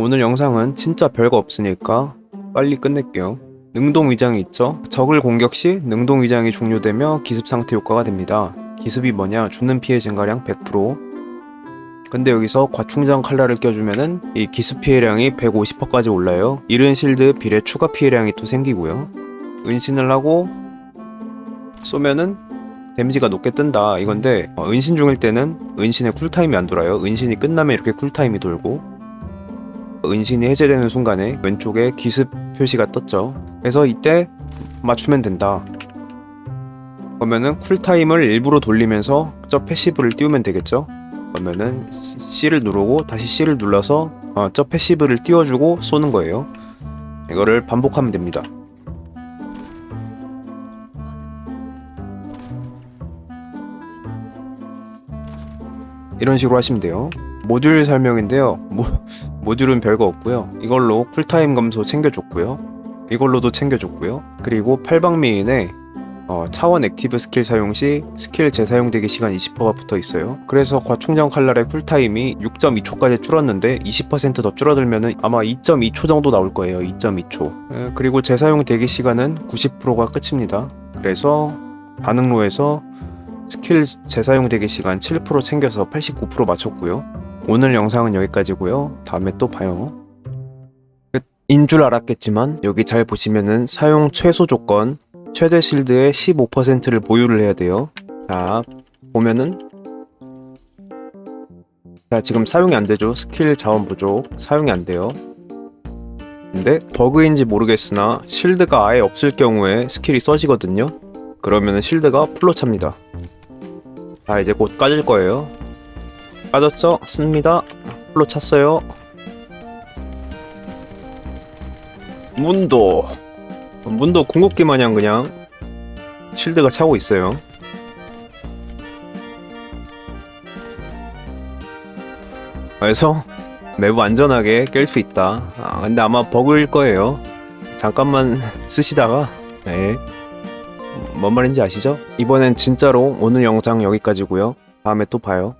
오늘 영상은 진짜 별거 없으니까 빨리 끝낼게요. 능동 위장이 있죠? 적을 공격 시 능동 위장이 종료되며 기습 상태 효과가 됩니다. 기습이 뭐냐? 주는 피해 증가량 100%. 근데 여기서 과충전 칼날을 껴주면은 이 기습 피해량이 150%까지 올라요. 이른 실드 비례 추가 피해량이 또 생기고요. 은신을 하고 쏘면은 데미지가 높게 뜬다 이건데 어, 은신 중일 때는 은신의 쿨타임이 안 돌아요. 은신이 끝나면 이렇게 쿨타임이 돌고 은신이 해제되는 순간에 왼쪽에 기습 표시가 떴죠. 그래서 이때 맞추면 된다. 그러면은 쿨타임을 일부러 돌리면서 저 패시브를 띄우면 되겠죠. 그러면은 C- C를 누르고 다시 C를 눌러서 어, 저 패시브를 띄워주고 쏘는 거예요. 이거를 반복하면 됩니다. 이런 식으로 하시면 돼요. 모듈 설명인데요. 모, 모듈은 별거 없고요. 이걸로 쿨타임 감소 챙겨줬고요. 이걸로도 챙겨줬고요. 그리고 팔방미인에 어, 차원 액티브 스킬 사용 시 스킬 재사용되기 시간 20%가 붙어 있어요. 그래서 과충전 칼날의 쿨타임이 6.2초까지 줄었는데 20%더 줄어들면 아마 2.2초 정도 나올 거예요. 2.2초. 에, 그리고 재사용 대기 시간은 90%가 끝입니다. 그래서 반응로에서 스킬 재사용 대기 시간 7% 챙겨서 89% 맞췄고요. 오늘 영상은 여기까지고요. 다음에 또 봐요. 끝인 줄 알았겠지만 여기 잘 보시면은 사용 최소 조건 최대 실드의 15%를 보유를 해야 돼요. 자 보면은 자 지금 사용이 안 되죠. 스킬 자원 부족 사용이 안 돼요. 근데 버그인지 모르겠으나 실드가 아예 없을 경우에 스킬이 써지거든요. 그러면은 실드가 풀로 찹니다. 자 이제 곧 까질 거예요 까졌죠? 씁니다 풀로 찼어요 문도 문도 궁극기 마냥 그냥 실드가 차고 있어요 그래서 매우 안전하게 깰 수 있다 아, 근데 아마 버그일 거예요 잠깐만 쓰시다가 네. 뭔 말인지 아시죠? 이번엔 진짜로 오늘 영상 여기까지고요. 다음에 또 봐요.